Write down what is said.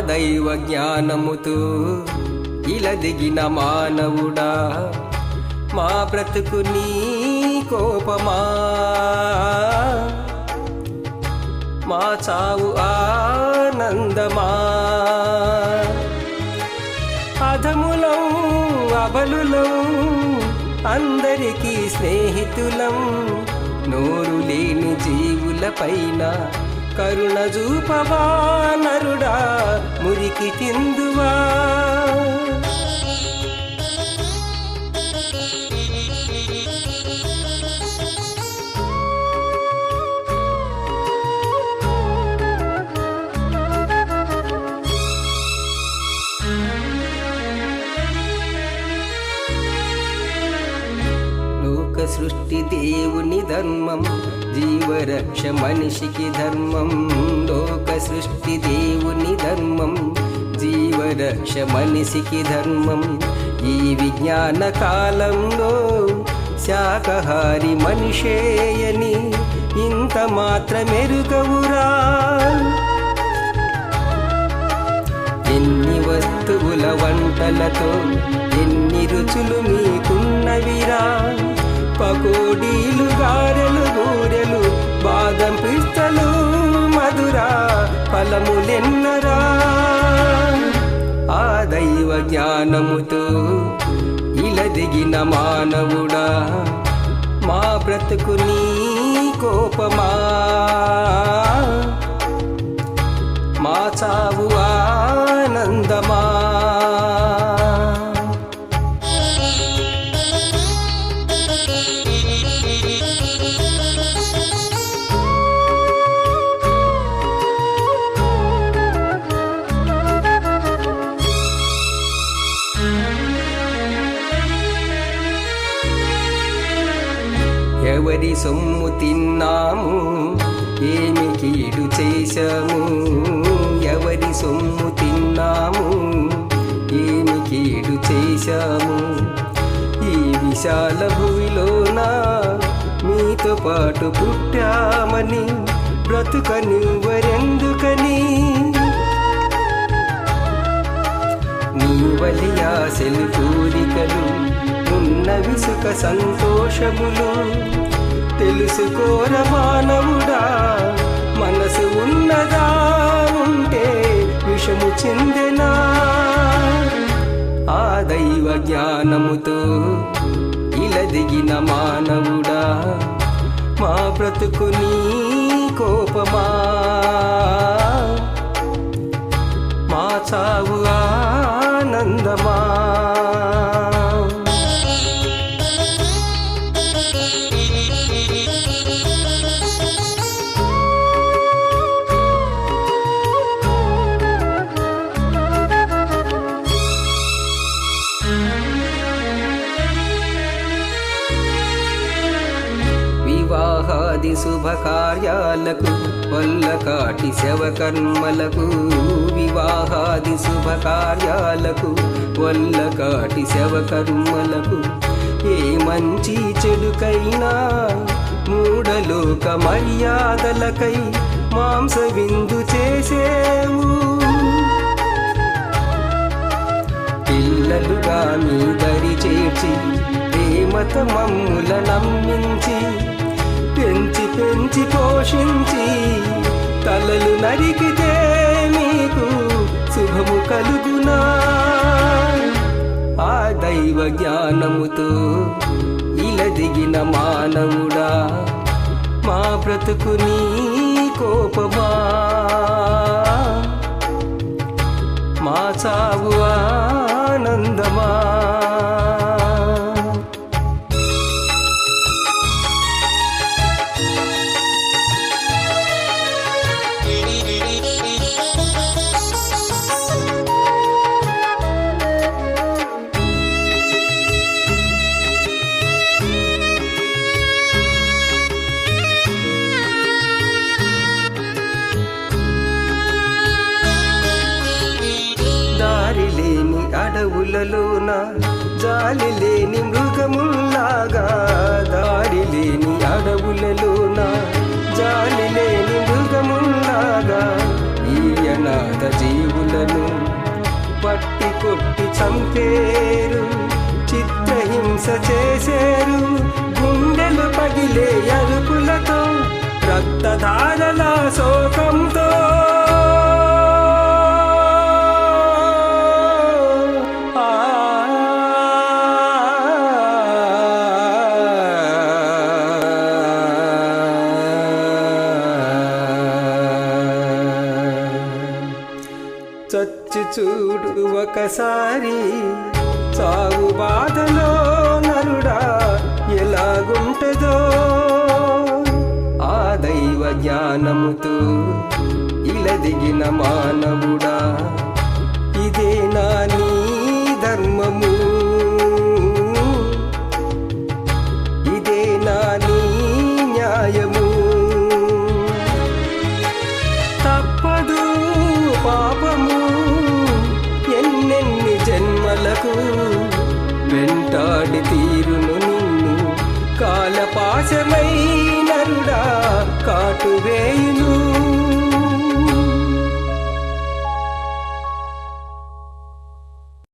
దైవ జ్ఞానముతో ఇలా దిగిన మానవుడా మా బ్రతుకు నీ కోపమా? మా చావు ఆనందమా? అధములం అబలులం అందరికీ స్నేహితులం నోరు లేని జీవుల పైన కరుణ చూపవా నరుడా మురికి తిందువా? సృష్టి దేవుని ధర్మం జీవరక్ష మనిషికి ధర్మం లోక సృష్టి దేవుని ధర్మం జీవరక్ష మనిషికి ధర్మం. ఈ విజ్ఞాన కాలంలో శాకాహారి మనిషేయని ఇంత మాత్రమెరుగవురా ఎన్ని వస్తువుల వంటలతో ఎన్ని రుచులు మీ జ్ఞానముతో ఇలా దిగిన మానవుడా మా బ్రతుకు నీ కోపమా? మా చావువా? సొమ్ము తిన్నాము ఏమి కీడు చేశాము ఎవరి సొమ్ము తిన్నాము ఏమి కీడు చేశాము. ఈ విశాల భూమిలోన మీతో పాటు పుట్టామని బ్రతుకని వరెందుకని? వలి ఆశలు కోరికలు ఉన్న విసుక సంతోషములు. తెలుసుకోర మానవుడా? మనసు ఉన్నదా? ఉంటే విషము చెందెనా? ఆ దైవ జ్ఞానముతో ఇలదిగిన మానవుడా మా బ్రతుకు నీ కోపమా? మా చావు ఆనందమా? వివాహాది శుభకార్యాలకు వల్లకాటి శవకర్మలకు వివాహాది శుభకార్యాలకు వల్లకాటి శవకర్మలకు. ఏ మంచి చెడుకైనా మూడలోక మర్యాదలకై మాంస విందు చేసేవు. పిల్లలుగా మీ దరి చేర్చి ప్రేమత మమ్ముల నమ్మించి పెంచి పోషించి తలలు నరికితే మీకు శుభము కలుగునా. ఆ దైవ జ్ఞానముతో ఇలా దిగిన మానవుడా మా బ్రతుకు నీ కోపమా. మా చావు అడవులలోన జాలి లేని మృగముల్లాగా దారి లేని అడవులలోన జాలి లేని మృగముల్లాగా ఈయనాథ జీవులను పట్టి కొట్టి చంపేరు చిత్రహింస చేసేరు గుండెలు పగిలే అరుపులతో రక్తధారల శోకం చచ్చి చూడు ఒకసారి. చావు బాధలో నరుడా ఎలాగుంటదో. ఆ దైవ జ్ఞానముతో ఇలదిగిన మానవుడా ఇదే నాని